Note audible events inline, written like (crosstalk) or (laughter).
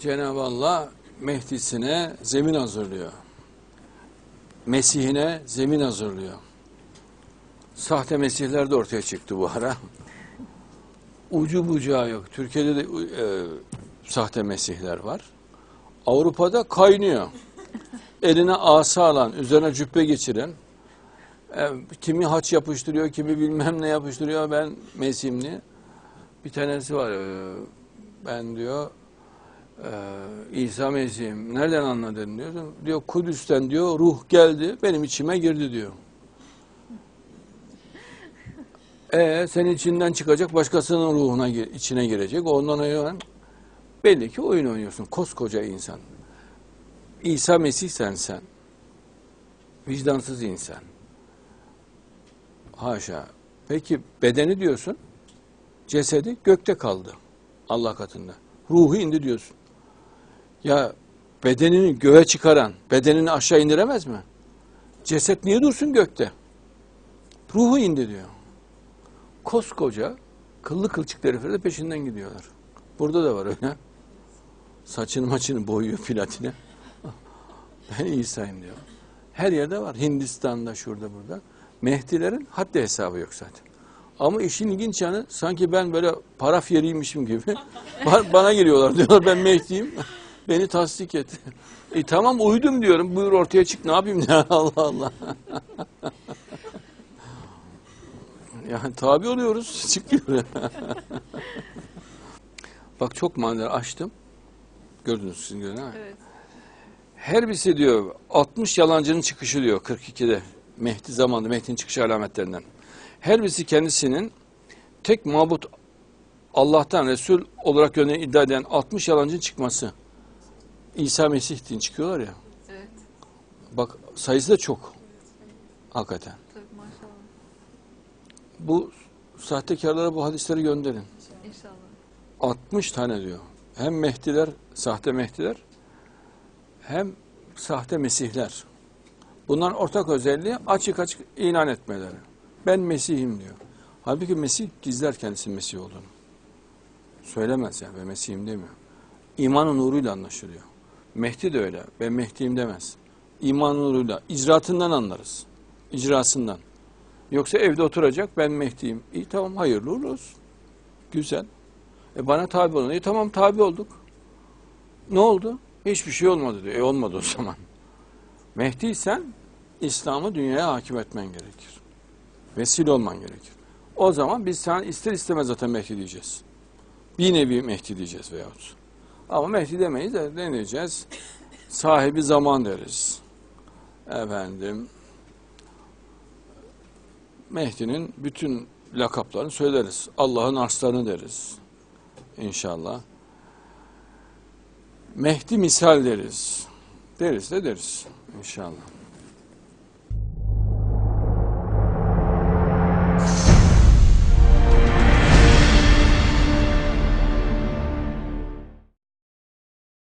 Cenab-ı Allah Mehdi'sine zemin hazırlıyor. Mesih'ine zemin hazırlıyor. Sahte mesihler de ortaya çıktı bu ara. Ucu bucağı yok. Türkiye'de de e, sahte mesihler var. Avrupa'da kaynıyor. Eline asa alan, üzerine cübbe geçiren, e, kimi haç yapıştırıyor, kimi bilmem ne yapıştırıyor. Ben Mesih'imli. Bir tanesi var. e, ben diyor ee, İsa Mesih'im nereden anladın diyor. Diyor Kudüs'ten diyor ruh geldi benim içime girdi diyor. (laughs) E senin içinden çıkacak başkasının ruhuna içine girecek. Ondan sonra belli ki oyun oynuyorsun koskoca insan. İsa Mesih sen sen. Vicdansız insan. Haşa. Peki bedeni diyorsun. Cesedi gökte kaldı. Allah katında. Ruhu indi diyorsun. Ya bedenini göğe çıkaran, bedenini aşağı indiremez mi? Ceset niye dursun gökte? Ruhu indi diyor. Koskoca kıllı kılçık herifler de peşinden gidiyorlar. Burada da var öyle. Saçını maçını boyuyor platine. Ben İsa'yım diyor. Her yerde var. Hindistan'da şurada burada. Mehdilerin haddi hesabı yok zaten. Ama işin ilginç yanı sanki ben böyle paraf yeriymişim gibi. (laughs) Ba- Bana geliyorlar diyorlar ben Mehdi'yim. Beni tasdik et. (laughs) E tamam uydum diyorum. Buyur ortaya çık ne yapayım (laughs) ya Allah Allah. (laughs) yani tabi oluyoruz. Çıkıyor. Bak çok manzara açtım. Gördünüz sizin görün ha. Evet. Her birisi diyor 60 yalancının çıkışı diyor 42'de. Mehdi zamanında Mehdi'nin çıkış alametlerinden. Her birisi kendisinin tek mabut Allah'tan Resul olarak yönelen iddia eden 60 yalancının çıkması. İsa Mesih din çıkıyorlar ya. Evet. Bak sayısı da çok. Hakikaten. Tabii maşallah. Bu sahtekarlara bu hadisleri gönderin. İnşallah. 60 tane diyor. Hem Mehdiler, sahte Mehdiler hem sahte Mesihler. Bunların ortak özelliği açık açık ilan etmeleri. Ben Mesih'im diyor. Halbuki Mesih gizler kendisi Mesih olduğunu. Söylemez yani ben Mesih'im demiyor. İmanın nuruyla anlaşılıyor. Mehdi de öyle. Ben Mehdi'yim demez. İman nuruyla, icraatından anlarız. İcrasından. Yoksa evde oturacak ben Mehdi'yim. İyi tamam hayırlı uğurlu. Güzel. E bana tabi olun. E tamam tabi olduk. Ne oldu? Hiçbir şey olmadı diyor. E olmadı o zaman. Mehdiysen İslam'ı dünyaya hakim etmen gerekir. Vesile olman gerekir. O zaman biz sana ister istemez zaten Mehdi diyeceğiz. Bir nevi Mehdi diyeceğiz veyahut. Ama Mehdi demeyiz de ne diyeceğiz? Sahibi zaman deriz. Efendim Mehdi'nin bütün lakaplarını söyleriz. Allah'ın arslanı deriz. İnşallah. Mehdi misal deriz. Deriz de deriz. İnşallah.